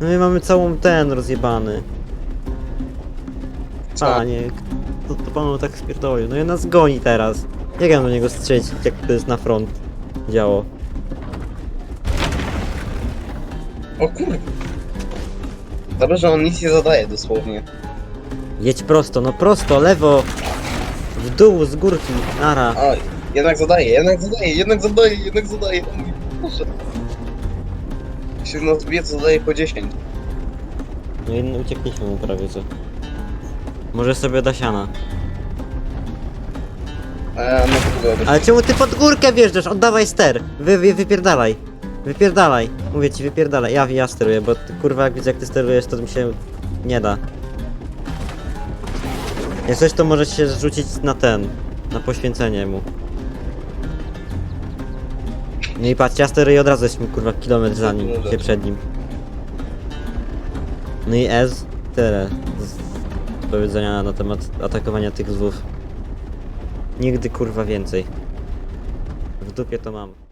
No i mamy całą ten rozjebany. Co? Panie, to, to panu tak spierdolił. No i nas goni teraz. Jak ja mam do niego strzelić, jak to jest na front działo? O kurde. Dobra, że on nic nie zadaje dosłownie. Jedź prosto, no prosto, lewo. W dół, z górki, nara. A, jednak zadaje, jednak zadaje, jednak zadaje, jednak zadaje. O mój Boże. Się nas wie, co zadaje po 10. No i uciekliśmy mu prawie co. Może sobie da siana. A, no. Ale czemu ty pod górkę wjeżdżasz? Oddawaj ster. Wy, wy, wypierdalaj. Wypierdalaj. Mówię ci, wypierdalaj. Ja, ja steruję, bo ty, kurwa jak widzę jak ty sterujesz, to mi się nie da. Jak coś to może się rzucić na ten, na poświęcenie mu. No i patrz, ja steruję od razu jestem kurwa kilometr za nim, się przed nim. No i S, tyle z powiedzenia na temat atakowania tych zwów. Nigdy kurwa więcej. W dupie to mam.